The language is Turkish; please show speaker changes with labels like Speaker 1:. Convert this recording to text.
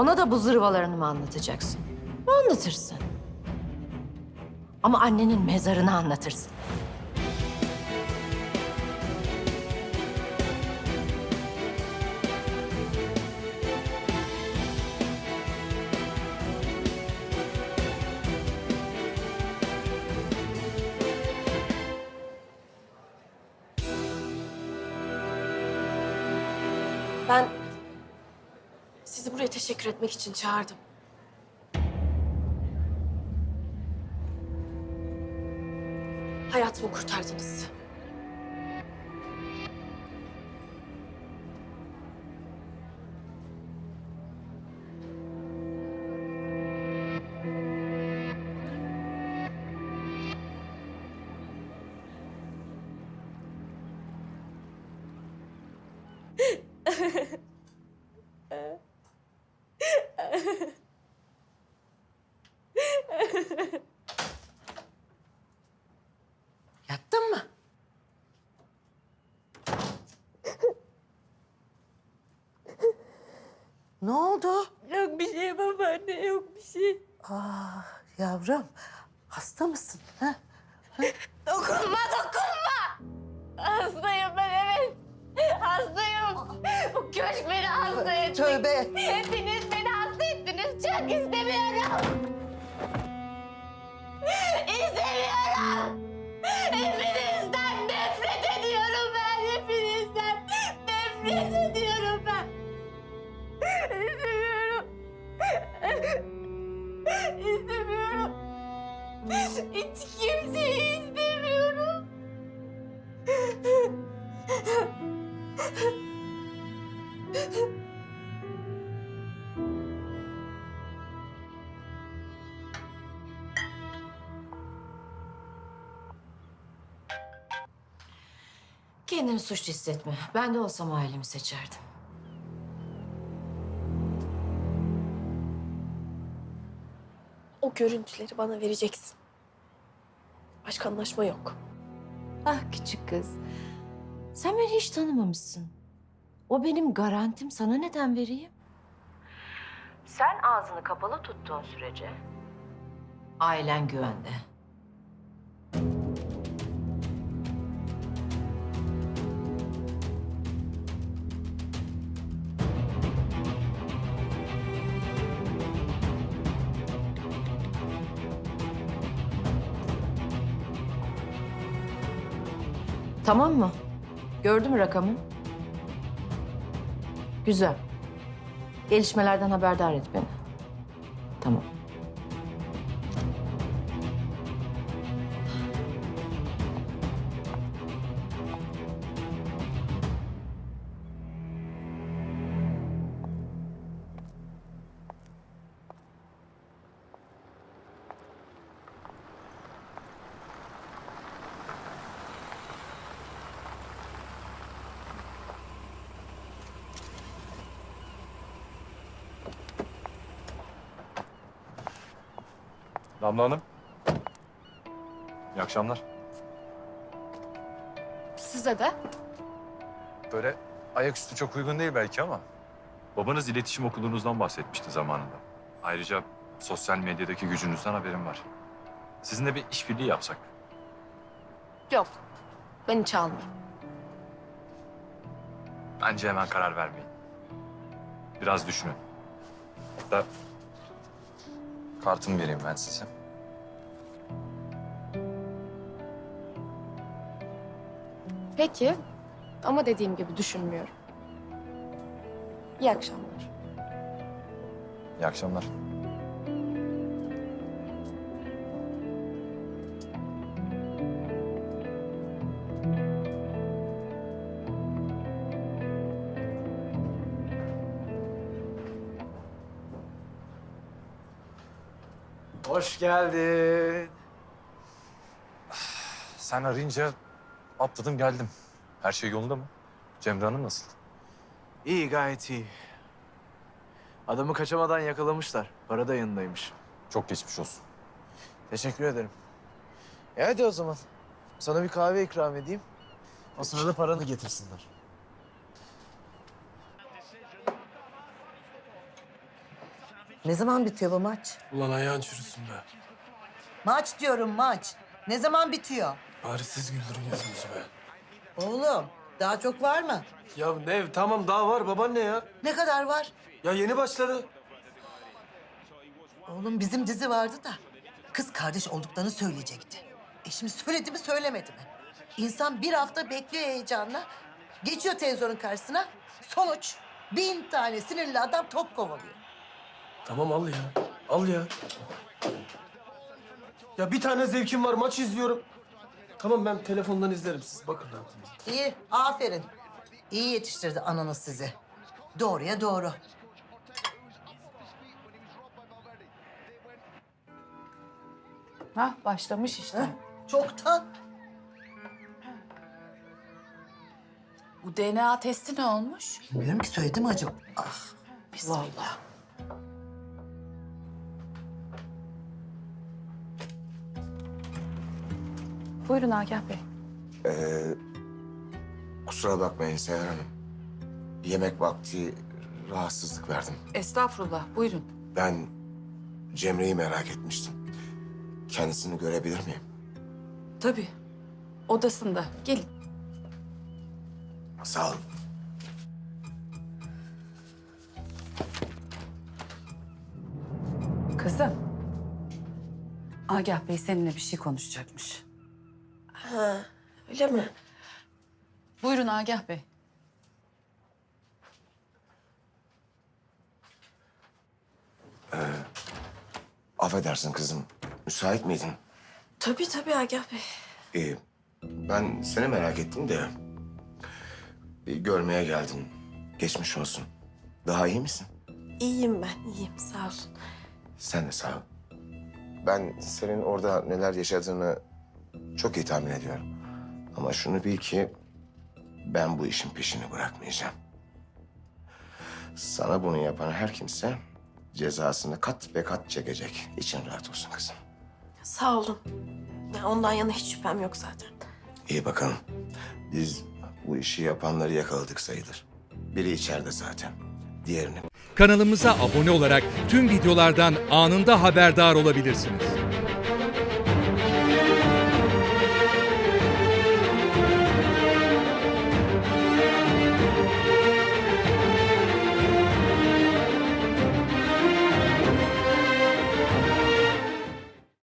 Speaker 1: Ona da bu zırvalarını mı anlatacaksın? Anlatırsın. Ama annenin mezarını anlatırsın.
Speaker 2: Ben sizi buraya teşekkür etmek için çağırdım. Hayatımı kurtardınız.
Speaker 1: Yattın mı?
Speaker 3: Ne oldu?
Speaker 2: Yok bir şey babaanne, yok bir şey.
Speaker 3: Ah yavrum, hasta mısın? Ha?
Speaker 2: Dokunma, dokunma! Hastayım ben, evet. Hastayım. Bu köşk beni hasta etti.
Speaker 3: Tövbe.
Speaker 2: Hepiniz beni hasta ettiniz. Çok istemiyorum. İstemiyorum. Hepinizden
Speaker 1: Kendini suçlu hissetme. Ben de olsam ailemi seçerdim.
Speaker 2: O görüntüleri bana vereceksin. Başka anlaşma yok.
Speaker 1: Ah küçük kız. Sen beni hiç tanımamışsın. O benim garantim. Sana neden vereyim? Sen ağzını kapalı tuttuğun sürece ailen güvende. Tamam mı? Gördün mü rakamı? Güzel. Gelişmelerden haberdar et beni. Tamam.
Speaker 4: Damla Hanım. İyi akşamlar.
Speaker 2: Size de.
Speaker 4: Böyle ayaküstü çok uygun değil belki ama... Babanız iletişim okulunuzdan bahsetmişti zamanında. Ayrıca sosyal medyadaki gücünüzden haberim var. Sizinle bir işbirliği yapsak.
Speaker 2: Yok. Ben hiç almıyorum.
Speaker 4: Bence hemen karar vermeyin. Biraz düşünün. Hatta kartımı vereyim ben size.
Speaker 2: Peki. Ama dediğim gibi düşünmüyorum. İyi akşamlar.
Speaker 4: İyi akşamlar.
Speaker 5: Hoş geldin.
Speaker 4: Sen arayınca atladım geldim. Her şey yolunda mı? Cemre Hanım nasıl?
Speaker 5: İyi gayet iyi. Adamı kaçamadan yakalamışlar. Para da yanındaymış.
Speaker 4: Çok geçmiş olsun.
Speaker 5: Teşekkür ederim. E hadi o zaman. Sana bir kahve ikram edeyim. O sırada paranı getirsinler.
Speaker 3: Ne zaman bitiyor bu maç?
Speaker 6: Ulan ayağın çürüsün be.
Speaker 3: Maç diyorum maç. Ne zaman bitiyor?
Speaker 6: Bari siz güldürün yüzümüzü be.
Speaker 3: Oğlum daha çok var mı?
Speaker 6: Ya Nev tamam daha var babaanne ya.
Speaker 3: Ne kadar var?
Speaker 6: Ya yeni başladı.
Speaker 3: Oğlum bizim dizi vardı da kız kardeş olduklarını söyleyecekti. E şimdi söyledi mi söylemedi mi? İnsan bir hafta bekliyor heyecanla. Geçiyor televizyonun karşısına. Sonuç bin tane sinirli adam top kovalıyor.
Speaker 6: Tamam al ya. Al ya. Ya bir tane zevkim var maç izliyorum. Tamam ben telefondan izlerim siz bakın ne yaptınız.
Speaker 3: İyi, aferin. İyi yetiştirdi ananız sizi. Doğruya doğru.
Speaker 7: Hah başlamış işte.
Speaker 3: Çoktan.
Speaker 7: Bu DNA testi ne olmuş?
Speaker 3: Bilmiyorum ki söyledi mi acaba? Ah,
Speaker 7: Vallahi. Buyurun Agah Bey.
Speaker 8: Ee, kusura bakmayın Seher Hanım. Yemek vakti rahatsızlık verdim.
Speaker 7: Estağfurullah buyurun.
Speaker 8: Ben Cemre'yi merak etmiştim. Kendisini görebilir miyim?
Speaker 7: Tabii. Odasında. Gelin.
Speaker 8: Sağ olun.
Speaker 7: Kızım. Agah Bey seninle bir şey konuşacakmış.
Speaker 2: Ha, öyle mi?
Speaker 7: Buyurun Agah Bey.
Speaker 8: Affedersin kızım. Müsait miydin?
Speaker 2: Tabii tabii Agah Bey.
Speaker 8: Ee, ben seni merak ettim de... Bir görmeye geldim. Geçmiş olsun. Daha iyi misin?
Speaker 2: İyiyim ben, iyiyim. Sağ olun.
Speaker 8: Sen de sağ ol. Ben senin orada neler yaşadığını çok iyi tahmin ediyorum. Ama şunu bil ki ben bu işin peşini bırakmayacağım. Sana bunu yapan her kimse cezasını kat ve kat çekecek. İçin rahat olsun kızım.
Speaker 2: Sağ olun. Ya ondan yana hiç şüphem yok zaten.
Speaker 8: İyi bakalım. Biz bu işi yapanları yakaladık sayılır. Biri içeride zaten. Diğerini
Speaker 9: Kanalımıza abone olarak tüm videolardan anında haberdar olabilirsiniz.